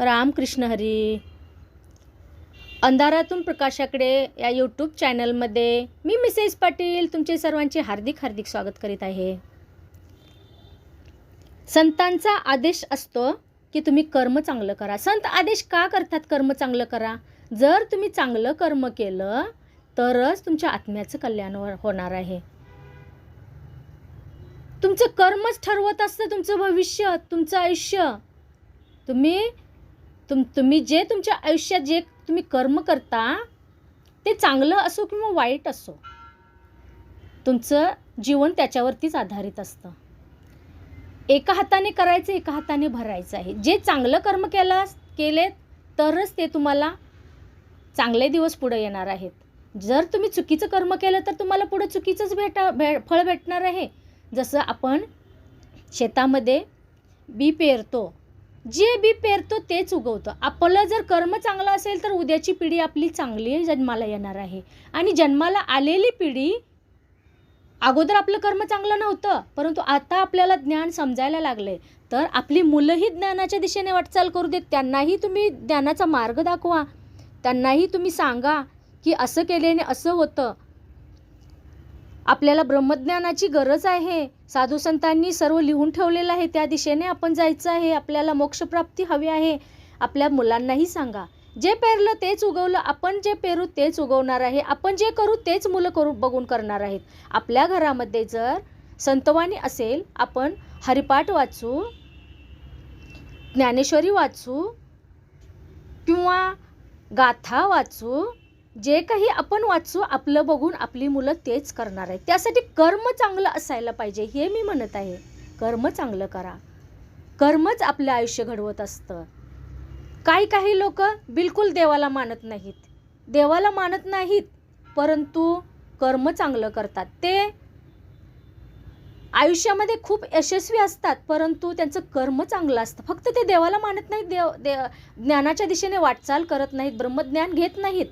रामकृष्ण हरी. अंधारातून प्रकाशाकडे या यूट्यूब चॅनलमध्ये मी मिसेस पाटील तुमचे सर्वांचे हार्दिक हार्दिक स्वागत करीत आहे. संतांचा आदेश असतो की तुम्ही कर्म चांगलं करा. संत आदेश का करतात कर्म चांगलं करा? जर तुम्ही चांगलं कर्म केलं तरच तुमच्या आत्म्याचं कल्याण हो-, होणार आहे. तुमचं कर्मच ठरवत असतं तुमचं भविष्य तुमचं आयुष्य. तुम्ही तुम तुम्ही जे तुमच्या आयुष्यात जे तुम्ही कर्म करता ते चांगलं असो किंवा वाईट असो तुमचं जीवन त्याच्यावरतीच आधारित असतं. एका हाताने करायचं एका हाताने भरायचं आहे. जे चांगलं कर्म केलं केले तरच ते तुम्हाला चांगले दिवस पुढे येणार आहेत. जर तुम्ही चुकीचं कर्म केलं तर तुम्हाला पुढे चुकीचंच भेटा भे फळ भेटणार आहे. जसं आपण शेतामध्ये बी पेरतो जे बी पेरतो तेच उगवतं. आपलं जर कर्म चांगलं असेल तर उद्याची पिढी आपली चांगली जन्माला येणार आहे. आणि जन्माला आलेली पिढी अगोदर आपलं कर्म चांगलं नव्हतं परंतु आता आपल्याला ज्ञान समजायला लागले तर आपली मुलंही ज्ञानाच्या दिशेने वाटचाल करू देत त्यांनाही तुम्ही ज्ञानाचा मार्ग दाखवा. त्यांनाही तुम्ही सांगा की असं केल्याने असं होतं. आपल्याला ब्रह्मज्ञानाची गरज आहे. साधू संतांनी सर्व लिहून ठेवलेलं आहे. त्या दिशेने आपण जायचं आहे. आपल्याला मोक्षप्राप्ती हवी आहे. आपल्या मुलांनाही सांगा. जे पेरलं तेच उगवलं. आपण जे पेरू तेच उगवणार आहे. आपण जे करू तेच मुलं करू बघून करणार आहेत. आपल्या घरामध्ये जर संतवाणी असेल आपण हरिपाठ वाचू ज्ञानेश्वरी वाचू किंवा गाथा वाचू जे काही आपण वाचू आपलं बघून आपली मुलं तेच करणार आहेत. त्यासाठी कर्म चांगलं असायला पाहिजे हे मी म्हणत आहे. कर्म चांगलं करा. कर्मच आपलं आयुष्य घडवत असतं. काही काही लोक बिलकुल देवाला मानत नाहीत. देवाला मानत नाहीत परंतु कर्म चांगलं करतात. ते आयुष्यामध्ये खूप यशस्वी असतात परंतु त्यांचं कर्म चांगलं असतं. फक्त ते देवाला मानत नाहीत देव दे ज्ञानाच्या दिशेने वाटचाल करत नाहीत ब्रह्मज्ञान घेत नाहीत.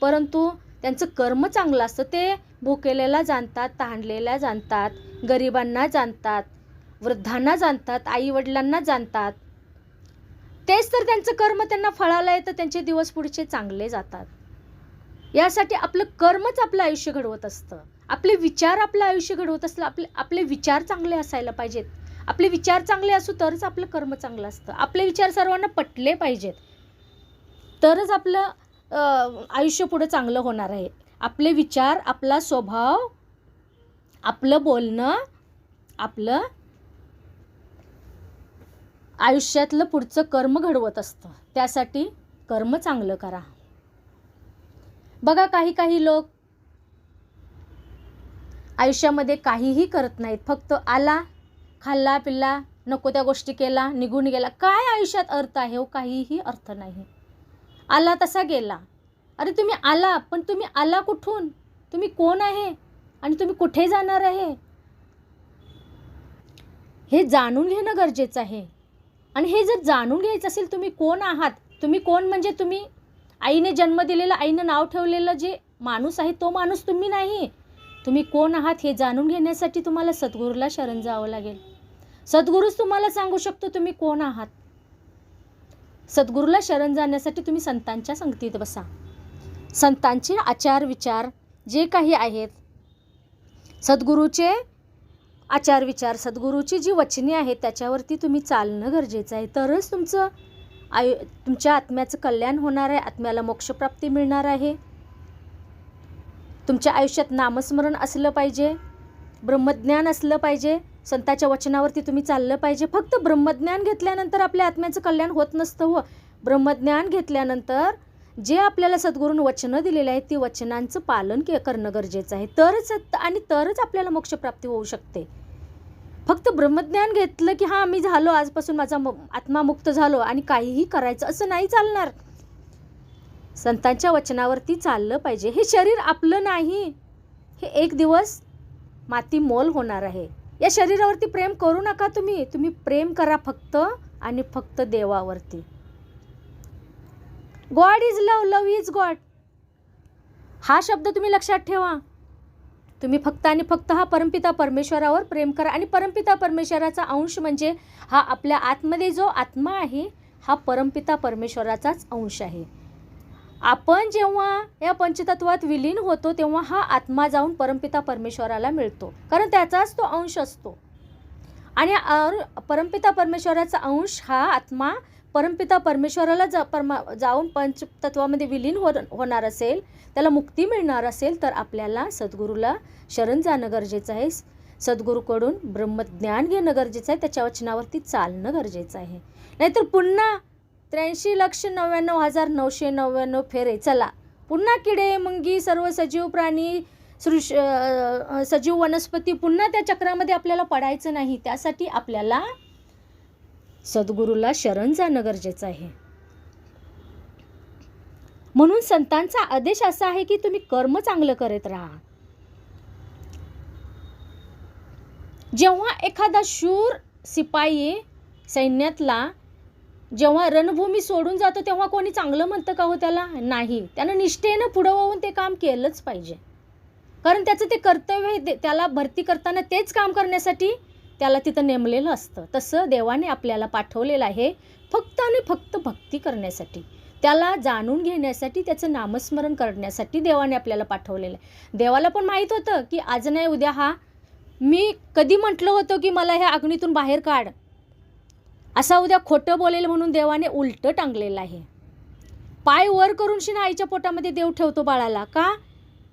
परंतु त्यांचं कर्म चांगलं असतं ते भुकेलेला जाणतात तहानलेल्या जाणतात गरिबांना जाणतात वृद्धांना जाणतात आईवडिलांना जाणतात. तेच तर त्यांचं कर्म त्यांना फळाला येतं त्यांचे दिवस पुढचे चांगले जातात. यासाठी आपलं कर्मच आपलं आयुष्य घडवत असतं. आपले विचार आपलं आयुष्य घडवत असलं आपले आपले विचार चांगले असायला पाहिजेत. आपले विचार चांगले असू तरच आपलं कर्म चांगलं असतं. आपले विचार सर्वांना पटले पाहिजेत. तरच आपलं आयुष्य पुढं चांगलं होणार आहे. आपले विचार आपला स्वभाव आपलं बोलणं आपलं आयुष्यातलं पुढचं कर्म घडवत असतं. त्यासाठी कर्म चांगलं करा. बघा काही काही लोक आयुष्यामध्ये काहीही करत नाहीत. फक्त आला खाल्ला पिल्ला नको त्या गोष्टी केला निघून गेला. काय आयुष्यात अर्थ आहे हो? काहीही अर्थ नाही. आला तसा गेला. अरे तुम्ही आला पण तुम्ही आला कुठून? तुम्ही कोण आहे? आणि तुम्ही कुठे जाणार आहे? हे जाणून घेणं गरजेचं आहे. आणि हे जर जाणून घ्यायचं असेल तुम्ही कोण आहात? तुम्ही कोण म्हणजे तुम्ही? आईने जन्म दिलेलं आईनं नाव ठेवलेलं जे माणूस आहे तो माणूस तुम्ही नाही. तुम्ही कोण आहात हे जाणून घेण्यासाठी तुम्हाला सद्गुरूला शरण जावं लागेल. सद्गुरूच तुम्हाला सांगू शकतो तुम्ही कोण आहात. सद्गुरूला शरण जाण्यासाठी तुम्ही संतांच्या संगतीत बसा. संतांचे आचार विचार जे काही आहेत सद्गुरूचे आचार विचार सद्गुरूची जी वचने आहेत त्याच्यावरती तुम्ही चालणं गरजेचं आहे. तरच तुमचं आयु तुमच्या आत्म्याचं कल्याण होणार आहे आत्म्याला मोक्षप्राप्ती मिळणार आहे. तुमच्या आयुष्यात नामस्मरण असलं पाहिजे ब्रह्मज्ञान असलं पाहिजे संताच्या वचनावरती तुम्ही चाललं पाहिजे. फक्त ब्रह्मज्ञान घेतल्यानंतर आपल्या आत्म्याचं कल्याण होत नसतं हो. ब्रह्मज्ञान घेतल्यानंतर जे आपल्याला सद्गुरून वचनं दिलेले आहेत ती वचनांचं पालन के करणं गरजेचं आहे. तरच आणि तरच आपल्याला मोक्षप्राप्ती होऊ शकते. फक्त ब्रह्मज्ञान घेतलं की हां मी झालो आजपासून माझा आत्मा मुक्त झालो आणि काहीही करायचं असं नाही चालणार. संतांच्या वचनावरती चाललं पाहिजे. हे शरीर आपलं नाही. हे एक दिवस माती मोल होणार आहे. या शरीरावरती प्रेम करू नका तुम्ही. तुम्ही प्रेम करा फक्त आणि फक्त देवावरती. God is love love is God हा शब्द तुम्ही लक्षात ठेवा. तुम्ही फक्त आणि फक्त हा परमपिता परमेश्वरावर प्रेम करा आणि परमपिता परमेश्वराचा अंश म्हणजे हा आपल्या आतमध्ये जो आत्मा आहे हा परमपिता परमेश्वराचाच अंश आहे. आपण जेव्हा या पंचतत्वात विलीन होतो तेव्हा हा आत्मा जाऊन परमपिता परमेश्वराला मिळतो. कारण त्याचाच तो अंश असतो. आणि परमपिता परमेश्वराचा अंश हा आत्मा परमपिता परमेश्वराला जा परमा जाऊन पंचतत्वामध्ये विलीन हो होणार असेल त्याला मुक्ती मिळणार असेल तर आपल्याला सद्गुरूला शरण जाणं गरजेचं आहे. सद्गुरूकडून ब्रह्मज्ञान घेणं गरजेचं आहे. त्याच्या वचनावरती चालणं गरजेचं आहे. नाहीतर पुन्हा त्र्याऐंशी लक्ष नव्याण्णव हजार नऊशे नव्याण्णव फेरे. चला पुन्हा किडे मुंगी सर्व सजीव प्राणी सृष सजीव वनस्पती पुन्हा त्या चक्रामध्ये आपल्याला पडायचं नाही. त्यासाठी आपल्याला सद्गुरूला शरण जाणं गरजेचं आहे. म्हणून संतांचा आदेश असा आहे की तुम्ही कर्म चांगलं करत राहा. जेव्हा एखादा शूर सिपाई सैन्यातला जेव्हा रणभूमी सोडून जातो तेव्हा कोणी चांगलं म्हणतं का हो त्याला? नाही. त्यानं निष्ठेनं पुढं होऊन ते काम केलंच पाहिजे. कारण त्याचं ते कर्तव्य आहे त्याला भरती करताना तेच काम करण्यासाठी त्याला तिथं नेमलेलं असतं. तसं देवाने आपल्याला पाठवलेलं आहे फक्त आणि फक्त भक्ती करण्यासाठी. त्याला जाणून घेण्यासाठी त्याचं नामस्मरण करण्यासाठी देवाने आपल्याला पाठवलेलं आहे. देवाला पण माहीत होतं की आज नाही उद्या हा. मी कधी म्हटलं होतं की मला ह्या अग्नीतून बाहेर काढ. असा उद्या खोटं बोलेल म्हणून देवाने उलटं टांगलेलं आहे. पाय वर करून शिना आईच्या पोटामध्ये देव ठेवतो बाळाला का?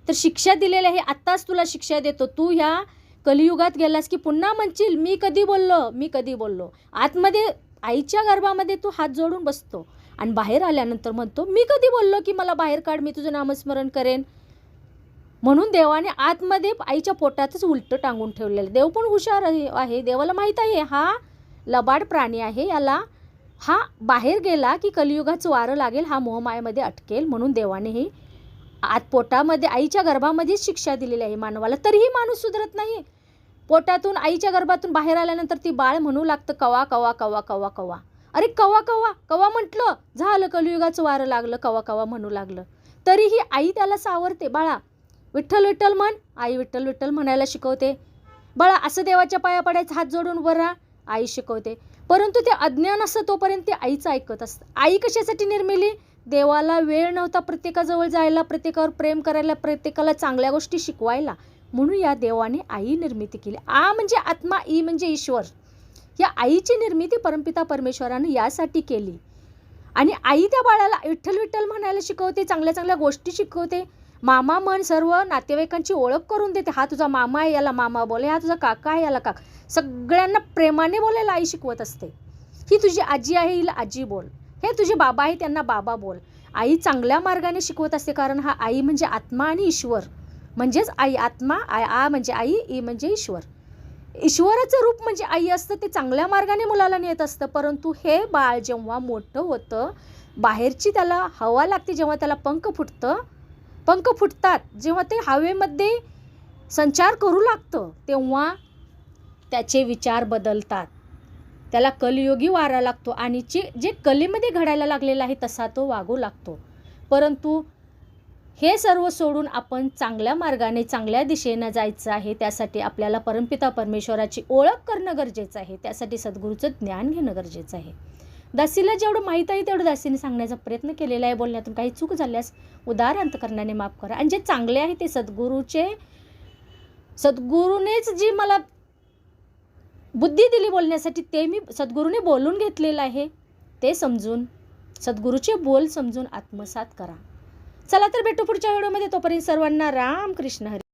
तर शिक्षा दिलेली आहे आत्ताच तुला शिक्षा देतो. तू ह्या कलियुगात गेलास की पुन्हा म्हणशील मी कधी बोललो? मी कधी बोललो? आतमध्ये आईच्या गर्भामध्ये तू हात जोडून बसतो आणि बाहेर आल्यानंतर म्हणतो मी कधी बोललो की मला बाहेर काढ मी तुझं नामस्मरण करेन? म्हणून देवाने आतमध्ये आईच्या पोटातच उलटं टांगून ठेवलेलं देव पण हुशार आहे आहे. देवाला माहीत आहे हा लबाड प्राणी आहे. याला हा बाहेर गेला की कलियुगाचं वारं लागेल हा मोहमायामध्ये अटकेल म्हणून देवानेही आत पोटामध्ये आईच्या गर्भामध्येच शिक्षा दिलेली आहे मानवाला. तरीही माणूस सुधरत नाही पोटातून आईच्या गर्भातून बाहेर आल्यानंतर ती बाळ म्हणू लागतं कवा कवा कवा कवा कवा. अरे कवा कवा कवा म्हटलं? झालं कलियुगाचं वारं लागलं कवा कवा म्हणू लागलं. तरीही आई त्याला सावरते. बाळा विठ्ठल विठ्ठल म्हण. आई विठ्ठल विठ्ठल म्हणायला शिकवते. बाळा असं देवाच्या पाया पडायचं हात जोडून उभं राहा आई शिकवते. परंतु ते अज्ञान असतं तोपर्यंत ते आईचं ऐकत असतं. आई कशासाठी निर्मिली? देवाला वेळ नव्हता प्रत्येकाजवळ जायला प्रत्येकावर प्रेम करायला प्रत्येकाला चांगल्या गोष्टी शिकवायला. म्हणून या देवाने आई निर्मिती केली. आ म्हणजे आत्मा ई म्हणजे ईश्वर. या आईची निर्मिती परमपिता परमेश्वरानं यासाठी केली. आणि आई त्या बाळाला विठ्ठल विठ्ठल म्हणायला शिकवते चांगल्या चांगल्या गोष्टी शिकवते. मामा म्हण सर्व नातेवाईकांची ओळख करून देते. हा तुझा मामा आहे याला मामा बोले हा तुझा काका आहे याला काका. सगळ्यांना प्रेमाने बोलायला आई शिकवत असते. ही तुझी आजी आहे हिला आजी बोल. हे तुझे बाबा आहे त्यांना बाबा बोल. आई चांगल्या मार्गाने शिकवत असते कारण हा आई म्हणजे आत्मा आणि ईश्वर. म्हणजेच आई आत्मा आय आ म्हणजे आई ई म्हणजे ईश्वर. ईश्वराचं रूप म्हणजे आई असतं ते चांगल्या मार्गाने मुलाला नेत असतं. परंतु हे बाळ जेव्हा मोठं होतं बाहेरची त्याला हवा लागते जेव्हा त्याला पंख फुटतं पंख फुटतात. जेव्हा ते हवेमध्ये संचार करू लागतं तेव्हा त्याचे विचार बदलतात. त्याला कलियोगी वारा लागतो आणि जे जे कलेमध्ये घडायला लागलेला आहे तसा तो वागू लागतो. परंतु हे सर्व सोडून आपण चांगल्या मार्गाने चांगल्या दिशेनं जायचं आहे त्यासाठी आपल्याला परमपिता परमेश्वराची ओळख करणं गरजेचं आहे. त्यासाठी सद्गुरूचं ज्ञान घेणं गरजेचं आहे. दासीला जेवढं माहीत आहे तेवढं दासीने सांगण्याचा प्रयत्न केलेला आहे. बोलण्यातून काही चूक झाल्यास उदार अंतकरणाने माफ करा. आणि जे चांगले आहे ते सद्गुरूचे सद्गुरूनेच जी मला बुद्धी दिली बोलण्यासाठी ते मी सद्गुरूने बोलून घेतलेलं आहे ते समजून सद्गुरूचे बोल समजून आत्मसात करा. चला तर भेटू पुढच्या व्हिडिओमध्ये. तोपर्यंत सर्वांना राम कृष्ण हरी.